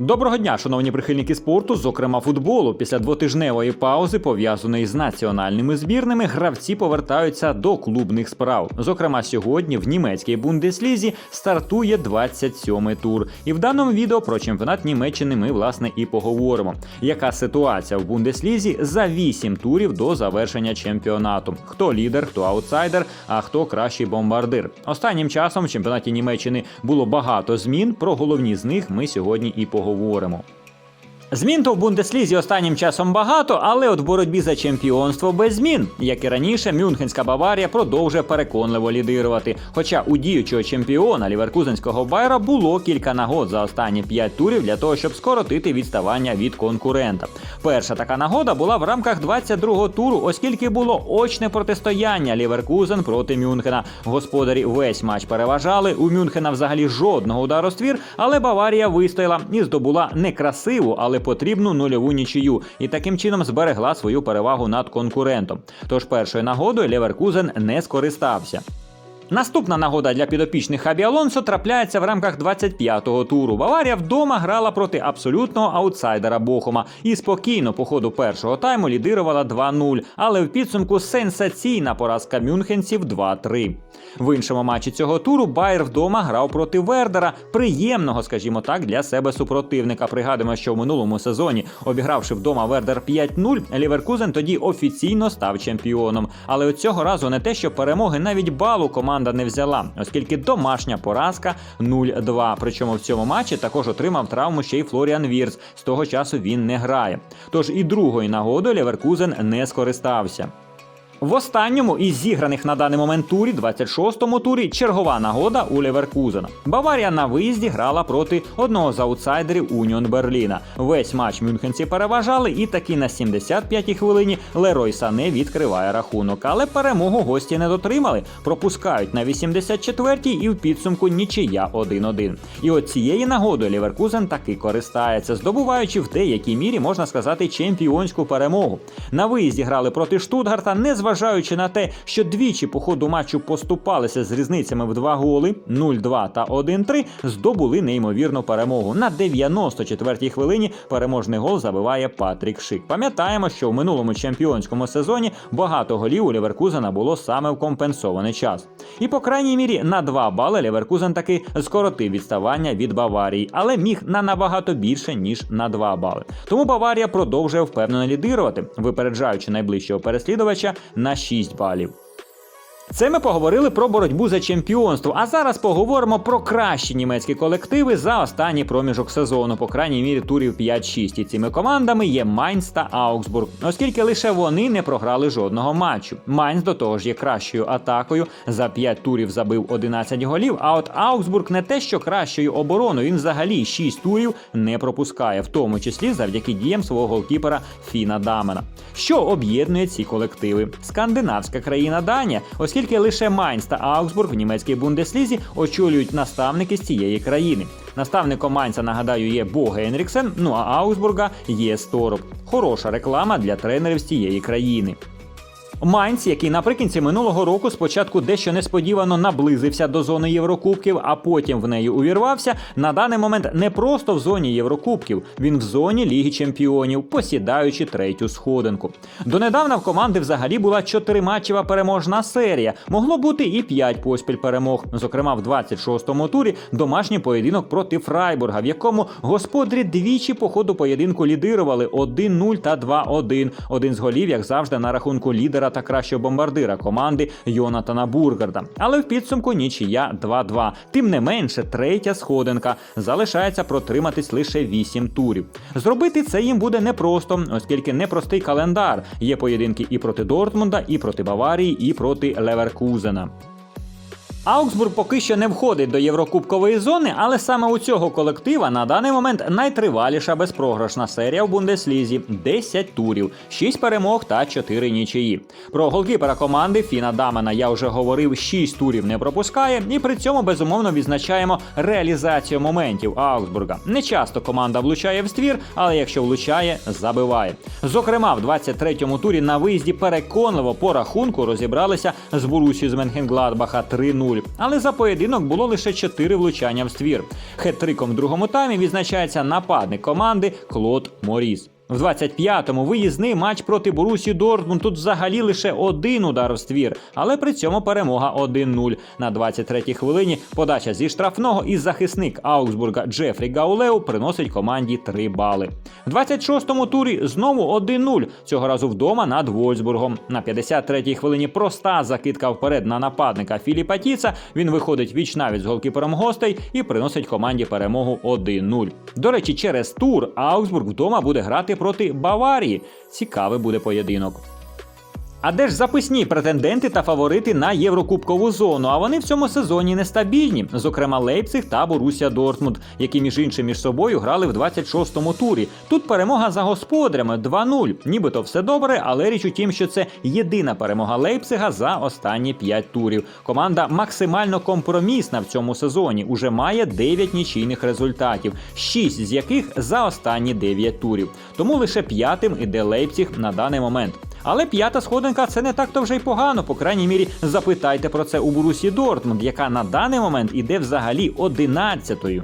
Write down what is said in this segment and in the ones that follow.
Доброго дня, шановні прихильники спорту, зокрема футболу. Після двотижневої паузи, пов'язаної з національними збірними, гравці повертаються до клубних справ. Зокрема, сьогодні в німецькій бундеслізі стартує 27-й тур. І в даному відео про чемпіонат Німеччини ми власне і поговоримо. Яка ситуація в бундеслізі за 8 турів до завершення чемпіонату? Хто лідер, хто аутсайдер, а хто кращий бомбардир? Останнім часом в чемпіонаті Німеччини було багато змін. Про головні з них ми сьогодні і поговоримо поговоримо. Змін то в Бундеслізі останнім часом багато, але от в боротьбі за чемпіонство без змін. Як і раніше, Мюнхенська Баварія продовжує переконливо лідирувати. Хоча у діючого чемпіона ліверкузенського Байера було кілька нагод за останні п'ять турів для того, щоб скоротити відставання від конкурента. Перша така нагода була в рамках 22-го туру, оскільки було очне протистояння Ліверкузен проти Мюнхена. Господарі весь матч переважали. У Мюнхена взагалі жодного удару ствір, але Баварія вистояла і здобула не красиву, але потрібну нульову нічию, і таким чином зберегла свою перевагу над конкурентом. Тож першою нагодою Леверкузен не скористався. Наступна нагода для підопічних Хабі Алонсо трапляється в рамках 25-го туру. Баварія вдома грала проти абсолютного аутсайдера Бохума і спокійно по ходу першого тайму лідирувала 2-0, але в підсумку сенсаційна поразка мюнхенців 2-3. В іншому матчі цього туру Байер вдома грав проти Вердера, приємного, скажімо так, для себе супротивника. Пригадуємо, що в минулому сезоні, обігравши вдома Вердер 5-0, Ліверкузен тоді офіційно став чемпіоном. Але цього разу не те, що перемоги навіть балу команда не взяла, оскільки домашня поразка 0-2. Причому в цьому матчі також отримав травму ще й Флоріан Вірц. З того часу він не грає. Тож і другою нагодою Леверкузен не скористався. В останньому із зіграних на даний момент турі, 26-му турі, чергова нагода у Леверкузена. Баварія на виїзді грала проти одного з аутсайдерів Уніон Берліна. Весь матч мюнхенці переважали, і таки на 75-й хвилині Лерой Сане відкриває рахунок. Але перемогу гості не дотримали, пропускають на 84-й і в підсумку нічия 1-1. І от цієї нагодою Ліверкузен таки користається, здобуваючи в деякій мірі, можна сказати, чемпіонську перемогу. На виїзді грали проти Штутгарта, незважаючи на те, що двічі по ходу матчу поступалися з різницями в два голи 0-2 та 1-3, здобули неймовірну перемогу. На 94-й хвилині переможний гол забиває Патрік Шик. Пам'ятаємо, що в минулому чемпіонському сезоні багато голів у Ліверкузена було саме в компенсований час. І по крайній мірі на 2 бали Ліверкузен таки скоротив відставання від Баварії, але міг на набагато більше ніж на 2 бали. Тому Баварія продовжує впевнено лідирувати, випереджаючи найближчого переслідувача на 6 балів. Це ми поговорили про боротьбу за чемпіонство. А зараз поговоримо про кращі німецькі колективи за останній проміжок сезону, по крайній мірі турів 5-6. І цими командами є Майнц та Аугсбург, оскільки лише вони не програли жодного матчу. Майнц до того ж є кращою атакою. За 5 турів забив 11 голів. А от Аугсбург не те, що кращою обороною, він взагалі 6 турів не пропускає, в тому числі завдяки діям свого голкіпера Фіна Дамена. Що об'єднує ці колективи? Скандинавська країна Данія, оскільки лише Майнц та Аугсбург в німецькій бундеслізі очолюють наставники з цієї країни. Наставником Майнца, нагадаю, є Бо Генріксен, ну а Аугсбурга є Сторуп. Хороша реклама для тренерів з цієї країни. Майнц, який наприкінці минулого року спочатку дещо несподівано наблизився до зони Єврокубків, а потім в неї увірвався, на даний момент не просто в зоні Єврокубків, він в зоні Ліги Чемпіонів, посідаючи третю сходинку. Донедавна в команди взагалі була чотириматчева переможна серія. Могло бути і п'ять поспіль перемог. Зокрема, в 26-му турі домашній поєдинок проти Фрайбурга, в якому господарі двічі по ходу поєдинку лідирували 1-0 та 2-1. Один з голів, як завжди, на рахунку лідера та кращого бомбардира команди Йонатана Бургарда. Але в підсумку нічия 2-2. Тим не менше, третя сходинка залишається протриматись лише 8 турів. Зробити це їм буде непросто, оскільки непростий календар. Є поєдинки і проти Дортмунда, і проти Баварії, і проти Леверкузена. Аугсбург поки що не входить до Єврокубкової зони, але саме у цього колектива на даний момент найтриваліша безпрограшна серія в Бундеслізі 10 турів, 6 перемог та 4 нічиї. Про голкіпера команди Фіна Дамена я вже говорив, 6 турів не пропускає, і при цьому безумовно відзначаємо реалізацію моментів Аугсбурга. Не часто команда влучає в ствір, але якщо влучає, забиває. Зокрема, в 23-му турі на виїзді переконливо по рахунку розібралися з Борусі з Менхенгладбаха 3-0. 1-0. Але за поєдинок було лише 4 влучання в ствір. Хет-триком в другому таймі відзначається нападник команди Клод Моріс. В 25-му виїзний матч проти Борусі Дортмунд. Тут взагалі лише один удар в ствір, але при цьому перемога 1-0. На 23-й хвилині подача зі штрафного і захисник Аугсбурга Джефрі Гаулеу приносить команді 3 бали. В 26-му турі знову 1-0, цього разу вдома над Вольсбургом. На 53-й хвилині проста закидка вперед на нападника Філіпа Тіца. Він виходить віч-навіть з голкіпером гостей і приносить команді перемогу 1-0. До речі, через тур Аугсбург вдома буде грати проти Баварії. Цікавий буде поєдинок. А де ж записні претенденти та фаворити на Єврокубкову зону? А вони в цьому сезоні нестабільні, зокрема Лейпциг та Борусія Дортмунд, які між іншим між собою грали в 26-му турі. Тут перемога за господарями 2-0. Нібито все добре, але річ у тім, що це єдина перемога Лейпцига за останні 5 турів. Команда максимально компромісна в цьому сезоні. Уже має 9 нічийних результатів, 6 з яких за останні 9 турів. Тому лише п'ятим іде Лейпциг на даний момент. Але п'ята сходинка це не так то вже й погано. По крайній мірі, запитайте про це у Борусі Дортмунд, яка на даний момент іде взагалі одинадцятою.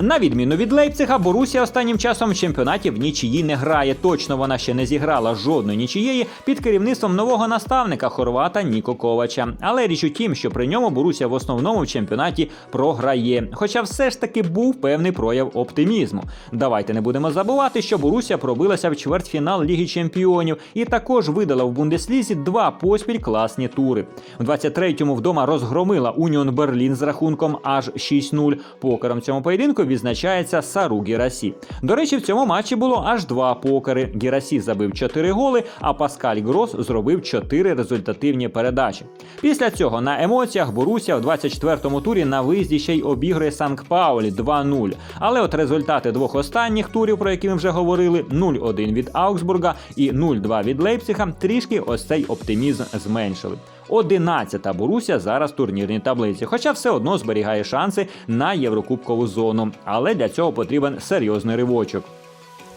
На відміну від Лейпцига, Борусія останнім часом в чемпіонаті в нічиї не грає. Точно вона ще не зіграла жодної нічиєї під керівництвом нового наставника хорвата Ніко Ковача. Але річ у тім, що при ньому Борусія в основному в чемпіонаті програє. Хоча все ж таки був певний прояв оптимізму. Давайте не будемо забувати, що Борусія пробилася в чвертьфінал Ліги Чемпіонів і також видала в Бундеслізі два поспіль класні тури. В 23-му вдома розгромила Уніон Берлін з рахунком аж 6-0. Покером цьому поєдинку відзначається Сару Гірасі. До речі, в цьому матчі було аж два покери. Гірасі забив 4 голи, а Паскаль Грос зробив 4 результативні передачі. Після цього на емоціях Боруся в 24-му турі на виїзді ще й обігрує Санкт Паулі 2-0. Але от результати двох останніх турів, про які ми вже говорили, 0-1 від Аугсбурга і 0-2 від Лейпцига, трішки ось цей оптимізм зменшили. 11-та Боруся зараз в турнірній таблиці, хоча все одно зберігає шанси на Єврокубкову зону. Але для цього потрібен серйозний ривочок.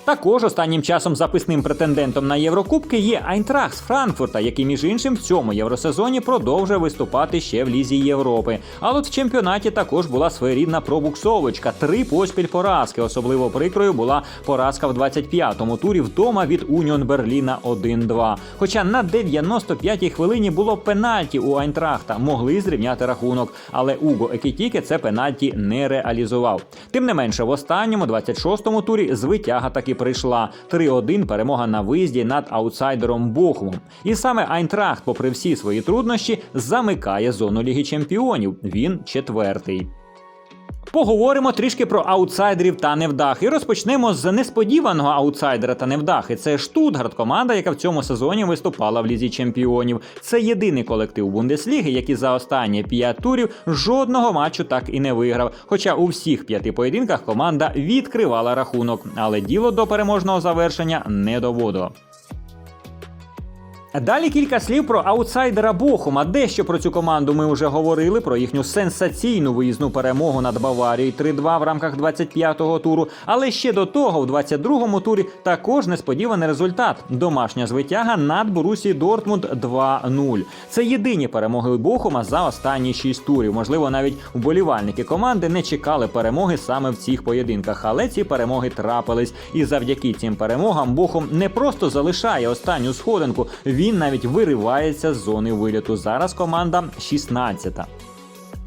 Також останнім часом записним претендентом на Єврокубки є Айнтрах з Франкфурта, який між іншим в цьому євросезоні продовжує виступати ще в Лізі Європи. А от в чемпіонаті також була своєрідна пробуксовочка. Три поспіль поразки. Особливо прикрою була поразка в 25-му турі вдома від Уніон Берліна 1-2. Хоча на 95-й хвилині було пенальті у Айнтрахта, могли зрівняти рахунок, але Уго Екітіке це пенальті не реалізував. Тим не менше, в останньому 26-му турі звитяга таки прийшла 3-1 перемога на виїзді над аутсайдером Бохумом. І саме Айнтрахт, попри всі свої труднощі, замикає зону Ліги Чемпіонів. Він четвертий. Поговоримо трішки про аутсайдерів та невдах. І розпочнемо з несподіваного аутсайдера та невдахи. Це Штутгарт, команда, яка в цьому сезоні виступала в лізі чемпіонів. Це єдиний колектив Бундесліги, який за останні п'ять турів жодного матчу так і не виграв. Хоча у всіх п'яти поєдинках команда відкривала рахунок, але діло до переможного завершення не доводило. Далі кілька слів про аутсайдера Бохума. Дещо про цю команду ми вже говорили про їхню сенсаційну виїзну перемогу над Баварією 3-2 в рамках 25-го туру. Але ще до того, в 22-му турі, також несподіваний результат: домашня звитяга над Борусі Дортмунд 2-0. Це єдині перемоги Бохума за останні 6 турів. Можливо, навіть вболівальники команди не чекали перемоги саме в цих поєдинках, але ці перемоги трапились. І завдяки цим перемогам Бохум не просто залишає останню сходинку. Він навіть виривається з зони виліту. Зараз команда 16-та.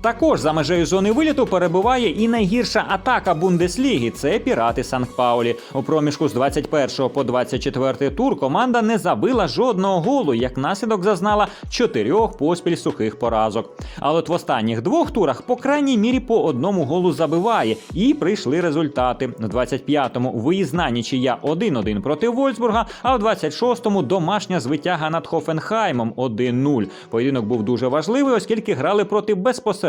Також за межею зони виліту перебуває і найгірша атака Бундесліги це пірати Санкт Паулі. У проміжку з 21 по 24 тур команда не забила жодного голу, як наслідок зазнала чотирьох поспіль сухих поразок. Але от в останніх двох турах по крайній мірі по одному голу забиває, і прийшли результати. В 25-му виїзна нічия 1-1 проти Вольсбурга, а в 26-му домашня звитяга над Хофенхаймом 1-0. Поєдинок був дуже важливий, оскільки грали проти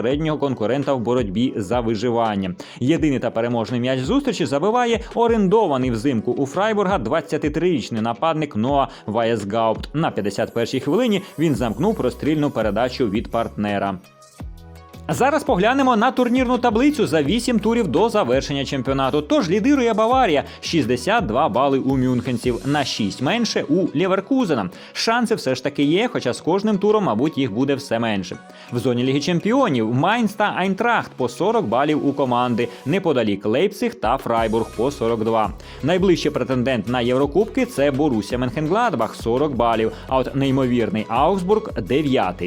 безпосереднього конкурента в боротьбі за виживання. Єдиний та переможний м'яч зустрічі забиває орендований взимку у Фрайбурга 23-річний нападник Ноа Ваєсгаупт. На 51-й хвилині він замкнув прострільну передачу від партнера. Зараз поглянемо на турнірну таблицю за 8 турів до завершення чемпіонату. Тож лідирує Баварія 62 бали у мюнхенців на 6 менше у Ліверкузена. Шанси все ж таки є, хоча з кожним туром, мабуть, їх буде все менше. В зоні Ліги Чемпіонів Майнц та Айнтрахт по 40 балів у команди, неподалік Лейпциг та Фрайбург по 42. Найближчий претендент на Єврокубки це Боруся Менхенгладбах 40 балів. А от неймовірний Аугсбург 9.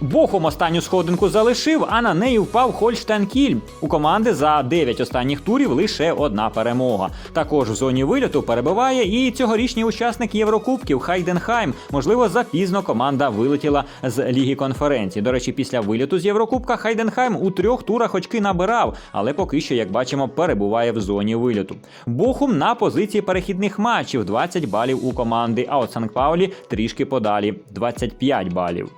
Бохум останню сходинку залишив, а на неї впав Хольштайн Кіль. У команди за 9 останніх турів лише одна перемога. Також в зоні вильоту перебуває і цьогорічний учасник Єврокубків Хайденхайм. Можливо, запізно команда вилетіла з ліги конференції. До речі, після виліту з Єврокубка Хайденхайм у трьох турах очки набирав, але поки що, як бачимо, перебуває в зоні виліту. Бохум на позиції перехідних матчів 20 балів у команди. А от Санкт-Паулі трішки подалі 25 балів.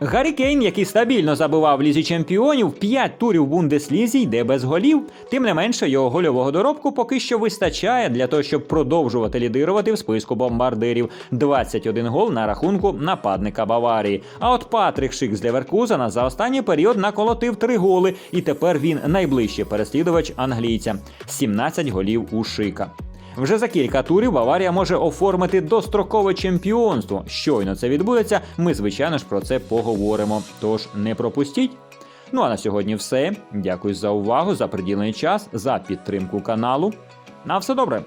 Гаррі Кейн, який стабільно забивав в лізі чемпіонів, 5 турів Бундеслізі йде без голів. Тим не менше, його гольового доробку поки що вистачає для того, щоб продовжувати лідирувати в списку бомбардирів. 21 гол на рахунку нападника Баварії. А от Патрік Шик з Леверкузена за останній період наколотив 3 голи, і тепер він найближчий переслідувач англійця. 17 голів у Шика. Вже за кілька турів Баварія може оформити дострокове чемпіонство. Щойно це відбудеться. Ми, звичайно ж, про це поговоримо. Тож не пропустіть. Ну а на сьогодні все. Дякую за увагу, за приділений час, за підтримку каналу. На все добре.